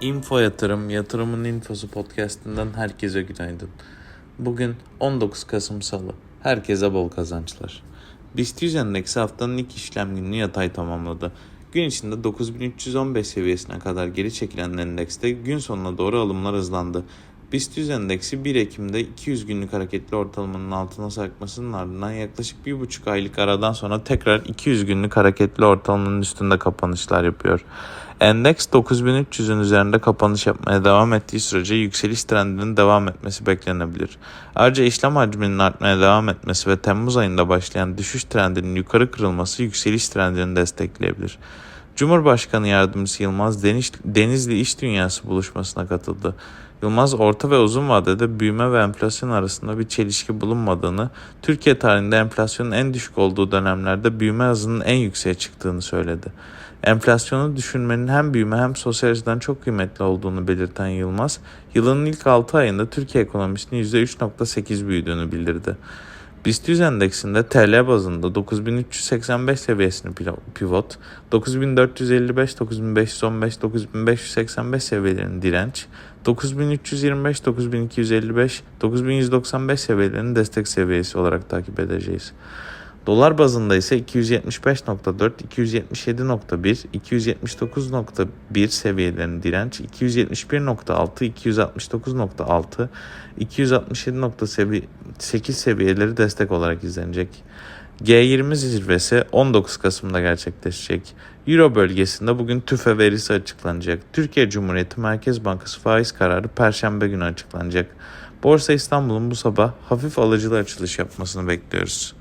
Info Yatırım, Yatırımın Infosu podcastinden herkese günaydın. Bugün 19 Kasım Salı. Herkese bol kazançlar. BIST 100 endeksi haftanın ilk işlem gününü yatay tamamladı. Gün içinde 9315 seviyesine kadar geri çekilen endekste gün sonuna doğru alımlar hızlandı. BIST 100 endeksi 1 Ekim'de 200 günlük hareketli ortalamanın altına sarkmasının ardından yaklaşık 1,5 aylık aradan sonra tekrar 200 günlük hareketli ortalamanın üstünde kapanışlar yapıyor. Endeks 9300'ün üzerinde kapanış yapmaya devam ettiği sürece yükseliş trendinin devam etmesi beklenebilir. Ayrıca işlem hacminin artmaya devam etmesi ve Temmuz ayında başlayan düşüş trendinin yukarı kırılması yükseliş trendini destekleyebilir. Cumhurbaşkanı Yardımcısı Yılmaz Deniz, Denizli İş Dünyası buluşmasına katıldı. Yılmaz orta ve uzun vadede büyüme ve enflasyon arasında bir çelişki bulunmadığını, Türkiye tarihinde enflasyonun en düşük olduğu dönemlerde büyüme hızının en yükseğe çıktığını söyledi. Enflasyonu düşünmenin hem büyüme hem sosyal açıdan çok kıymetli olduğunu belirten Yılmaz, yılın ilk 6 ayında Türkiye ekonomisinin %3.8 büyüdüğünü bildirdi. BIST 100 endeksinde TL bazında 9385 seviyesini pivot, 9455, 9515, 9585 seviyelerini direnç, 9325, 9255, 9195 seviyelerini destek seviyesi olarak takip edeceğiz. Dolar bazında ise 275.4, 277.1, 279.1 seviyelerin direnç, 271.6, 269.6, 267.8 seviyeleri destek olarak izlenecek. G20 zirvesi 19 Kasım'da gerçekleşecek. Euro bölgesinde bugün tüfe verisi açıklanacak. Türkiye Cumhuriyeti Merkez Bankası faiz kararı Perşembe günü açıklanacak. Borsa İstanbul'un bu sabah hafif alıcılı açılış yapmasını bekliyoruz.